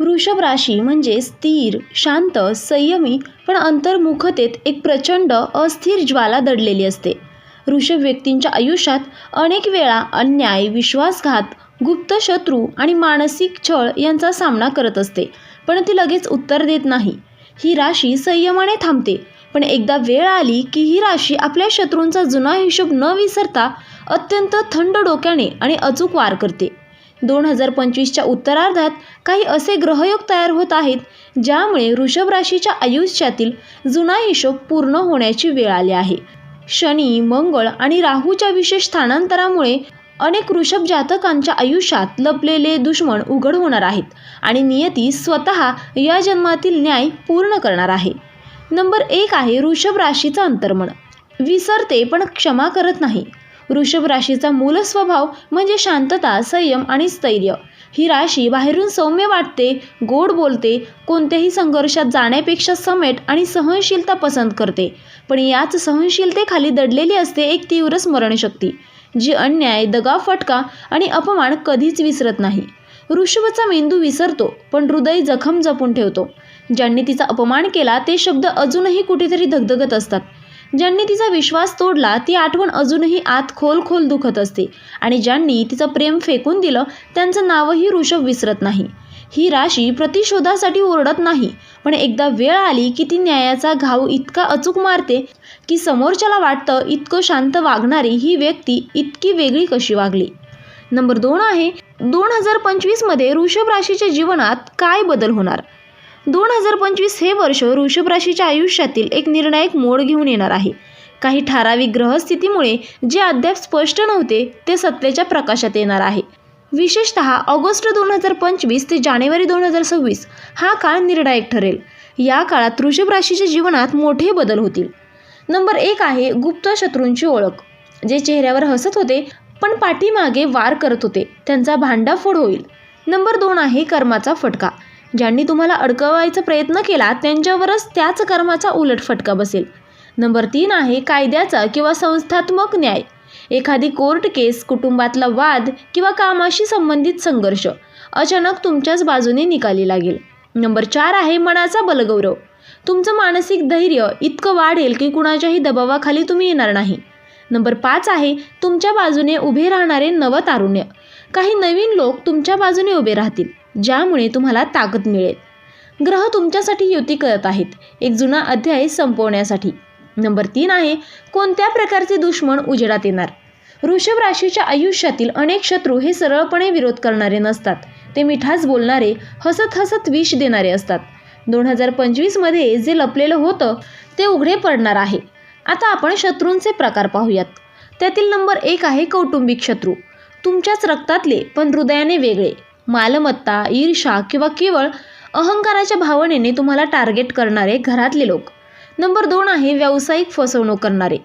वृषभ राशी म्हणजे स्थिर शांत संयमी पण अंतर्मुखतेत एक प्रचंड अस्थिर ज्वाला दडलेली असते. वृषभ व्यक्तींच्या आयुष्यात अनेक वेळा अन्याय विश्वासघात गुप्त शत्रू आणि मानसिक छळ यांचा सामना करत असते पण ती लगेच उत्तर देत नाही. ही राशी संयमाने थांबते पण एकदा वेळ आली की ही राशी आपल्या शत्रूंचा जुना हिशोब न विसरता अत्यंत थंड डोक्याने आणि अचूक वार करते. दोन हजार पंचवीसच्या उत्तरार्धात काही असे ग्रहयोग तयार होत आहेत ज्यामुळे वृषभ राशीच्या आयुष्यातील जुना हिशोब पूर्ण होण्याची वेळ आली आहे. शनी मंगळ आणि राहूच्या विशेष स्थानांतरामुळे अनेक वृषभ जातकांच्या आयुष्यात लपलेले दुश्मन उघड होणार आहेत आणि नियती स्वतः या जन्मातील न्याय पूर्ण करणार आहे. नंबर एक आहे वृषभ राशीचा अंतर्मन. विसरते पण क्षमा करत नाही. वृषभ राशीचा मूल स्वभाव म्हणजे शांतता संयम आणि स्थैर्य. ही राशी बाहेरून सौम्य वाटते गोड बोलते कोणत्याही संघर्षात जाण्यापेक्षा समेट आणि सहनशीलता पसंत करते. पण याच सहनशीलतेखाली दडलेली असते एक तीव्र स्मरणशक्ती जी अन्याय दगा फटका आणि अपमान कधीच विसरत नाही. ऋषभचा मेंदू विसरतो पण हृदय जखम जपून ठेवतो. ज्यांनी तिचा अपमान केला ते शब्द अजूनही कुठेतरी धगधगत असतात. ज्यांनी तिचा विश्वास तोडला ती आठवण अजूनही आत खोल खोल दुखत असते. आणि ज्यांनी तिचं प्रेम फेकून दिलं त्यांचं नावही ऋषभ विसरत नाही. ही राशी प्रतिशोधासाठी ओरडत नाही पण एकदा वेळ आली की ती न्यायाचा घाव इतका अचूक मारते की समोरच्याला वाटतं इतकं शांत वागणारी ही व्यक्ती इतकी वेगळी कशी वागली. नंबर दोन आहे दोन हजार पंचवीसमध्ये ऋषभ राशीच्या जीवनात काय बदल होणार? दोन हजार पंचवीस हे वर्ष वृषभ राशीच्या आयुष्यातील एक निर्णायक मोड घेऊन येणार आहे. काही ठराविक ग्रहस्थितीमुळे जे अद्याप स्पष्ट नव्हते ते सत्तेच्या प्रकाशात येणार आहे. विशेषत ऑगस्ट दोन हजार पंचवीस ते जानेवारी दोन हजार सव्वीस हा काळ निर्णायक ठरेल. या काळात वृषभ राशीच्या जीवनात मोठे बदल होतील. नंबर एक आहे गुप्त शत्रूंची ओळख. जे चेहऱ्यावर हसत होते पण पाठीमागे वार करत होते त्यांचा भांडाफोड होईल. नंबर दोन आहे कर्माचा फटका. ज्यांनी तुम्हाला अडकवायचा प्रयत्न केला त्यांच्यावरच त्याच कर्माचा उलट फटका बसेल. नंबर तीन आहे कायद्याचा किंवा संस्थात्मक न्याय. एखादी कोर्ट केस कुटुंबातला वाद किंवा कामाशी संबंधित संघर्ष अचानक तुमच्याच बाजूने निकाली लागेल. नंबर चार आहे मनाचा बलगौरव. तुमचं मानसिक धैर्य इतकं वाढेल की कुणाच्याही दबावाखाली तुम्ही येणार नाही. नंबर पाच आहे तुमच्या बाजूने उभे राहणारे नवतारुण्य. काही नवीन लोक तुमच्या बाजूने उभे राहतील. ज्यामुळे तुम्हाला ताकद मिळेल. ग्रह तुमच्यासाठी युती करत आहेत. एक जुना अध्याय संपवण्यासाठी. नंबर तीन आहे कोणत्या प्रकारचे दुश्मन उजेडात येणार? वृषभ राशीच्या आयुष्यातील अनेक शत्रू हे सरळपणे विरोध करणारे नसतात. ते मिठास बोलणारे हसत हसत विष देणारे असतात. दोन हजार पंचवीसमध्ये जे लपलेलं होतं ते उघडे पडणार आहे. आता आपण शत्रूंचे प्रकार पाहूयात. त्यातील नंबर एक आहे कौटुंबिक शत्रू. तुमच्याच रक्तातले पण हृदयाने वेगळे. मालमत्ता ईर्षा किंवा केवळ अहंकाराच्या भावनेने तुम्हाला टार्गेट करणारे घरातले लोक. नंबर दोन आहे व्यावसायिक फसवणूक करणारे.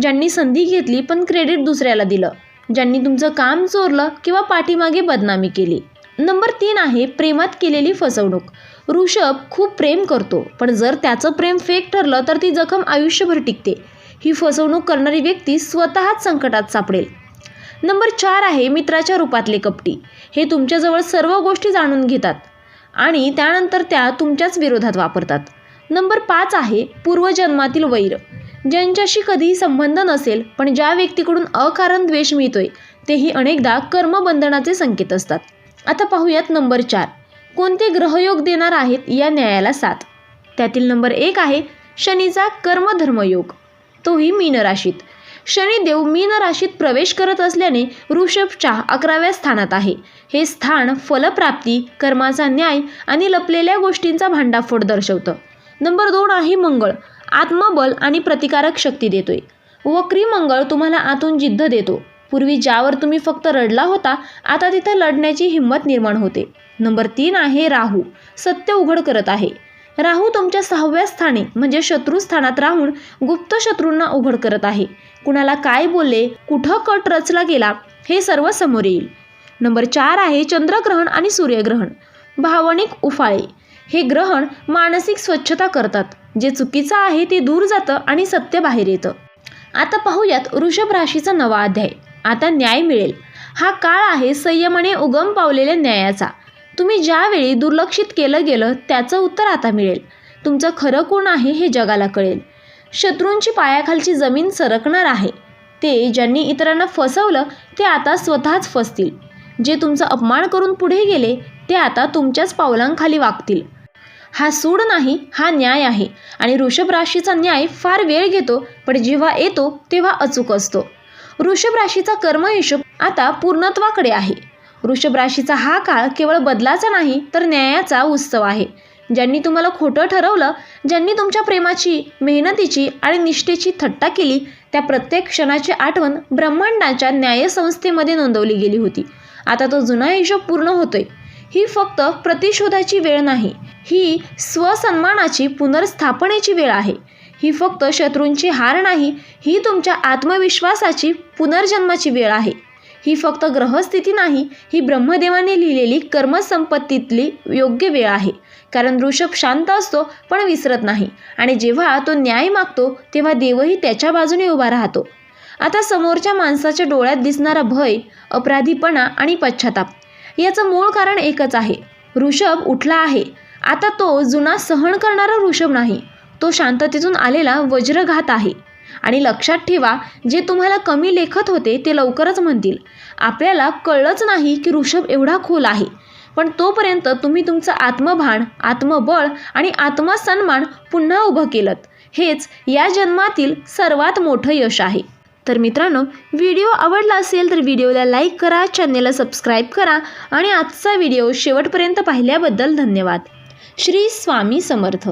ज्यांनी संधी घेतली पण क्रेडिट दुसऱ्याला दिलं. ज्यांनी तुमचं काम चोरलं किंवा पाठीमागे बदनामी केली. नंबर तीन आहे प्रेमात केलेली फसवणूक. ऋषभ खूप प्रेम करतो पण जर त्याचं प्रेम फेक ठरलं तर ती जखम आयुष्यभर टिकते. ही फसवणूक करणारी व्यक्ती स्वतःच संकटात सापडेल. नंबर चार आहे मित्राच्या रूपातले कपटी. हे तुमच्याजवळ सर्व गोष्टी जाणून घेतात आणि त्यानंतर त्या तुमच्याच विरोधात वापरतात. नंबर पाच आहे पूर्वजन्मातील वैर. ज्यांच्याशी कधीही संबंध नसेल पण ज्या व्यक्तीकडून अकारण द्वेष मिळतोय तेही अनेकदा कर्मबंधनाचे संकेत असतात. आता पाहूयात नंबर चार. कोणते ग्रहयोग देणार आहेत या न्यायाला साथ त्यातील नंबर एक आहे शनीचा कर्मधर्मयोग. तोही मीन राशीत शनिदेव मीन राशीत प्रवेश करत असल्याने ऋषभच्या अकराव्या स्थानात आहे. हे स्थान फलप्राप्ती कर्माचा न्याय आणि लपलेल्या गोष्टींचा भांडाफोड दर्शवतं. नंबर दोन आहे मंगळ. आत्मबल आणि प्रतिकारक शक्ती देतोय. वक्री मंगळ तुम्हाला आतून जिद्द देतो. पूर्वी ज्यावर तुम्ही फक्त रडला होता आता तिथं लढण्याची हिंमत निर्माण होते. नंबर तीन आहे राहू. सत्य उघड करत आहे. राहू तुमच्या सहाव्या स्थानी म्हणजे शत्रूस्थानात राहून गुप्त शत्रूंना उघड करत आहे. कुणाला काय बोलले कुठं कट रचला गेला हे सर्व समोर येईल. नंबर चार आहे चंद्रग्रहण आणि सूर्यग्रहण. भावनिक उफाळे. हे ग्रहण मानसिक स्वच्छता करतात. जे चुकीचं आहे ते दूर जातं आणि सत्य बाहेर येतं. आता पाहूयात वृषभ राशीचा नवा अध्याय. आता न्याय मिळेल. हा काळ आहे संयमाने उगम पावलेल्या न्यायाचा. तुम्ही ज्यावेळी दुर्लक्षित केलं गेलं त्याचं उत्तर आता मिळेल. तुमचं खरं कोण आहे हे जगाला कळेल. शत्रूंची पायाखालची जमीन सरकणार आहे. ते ज्यांनी इतरांना फसवलं ते आता स्वतःच फसतील. जे तुमचा अपमान करून पुढे गेले ते आता तुमच्याच पावलांखाली वागतील. हा सूड नाही हा न्याय आहे. आणि वृषभ राशीचा न्याय फार वेळ घेतो पण जेव्हा येतो तेव्हा अचूक असतो. वृषभ राशीचा कर्महिशोब आता पूर्णत्वाकडे आहे. वृषभ राशीचा हा काळ केवळ बदलाचा नाही तर न्यायाचा उत्सव आहे. ज्यांनी तुम्हाला खोटं ठरवलं ज्यांनी तुमच्या प्रेमाची मेहनतीची आणि निष्ठेची थट्टा केली त्या प्रत्येक क्षणाची आठवण ब्रह्मांडाच्या न्यायसंस्थेमध्ये नोंदवली गेली होती. आता तो जुना हिशोब पूर्ण होतोय. ही फक्त प्रतिशोधाची वेळ नाही ही स्वसन्मानाची पुनर्स्थापनेची वेळ आहे. ही फक्त शत्रूंची हार नाही ही तुमच्या आत्मविश्वासाची पुनर्जन्माची वेळ आहे. ही फक्त ग्रहस्थिती नाही ही ब्रह्मदेवाने लिहिलेली कर्मसंपत्तीतली योग्य वेळ आहे. कारण ऋषभ शांत असतो पण विसरत नाही. आणि जेव्हा तो न्याय मागतो तेव्हा देवही त्याच्या बाजूने उभा राहतो. आता समोरच्या माणसाच्या डोळ्यात दिसणारा भय अपराधीपणा आणि पश्चाताप याचं मूळ कारण एकच आहे. ऋषभ उठला आहे. आता तो जुना सहन करणारा ऋषभ नाही. तो शांततेतून आलेला वज्रघात आहे. आणि लक्षात ठेवा जे तुम्हाला कमी लेखत होते ते लवकरच म्हणतील. आपल्याला कळलंच नाही की ऋषभ एवढा खोल आहे. पण तोपर्यंत तुम्ही तुमचं आत्मभान आत्मबळ आणि आत्मसन्मान पुन्हा उभं केलं हेच या जन्मातील सर्वात मोठं यश आहे. तर मित्रांनो व्हिडिओ आवडला असेल तर व्हिडिओला लाईक करा चॅनेलला सबस्क्राईब करा आणि आजचा व्हिडिओ शेवटपर्यंत पाहिल्याबद्दल धन्यवाद. श्री स्वामी समर्थ.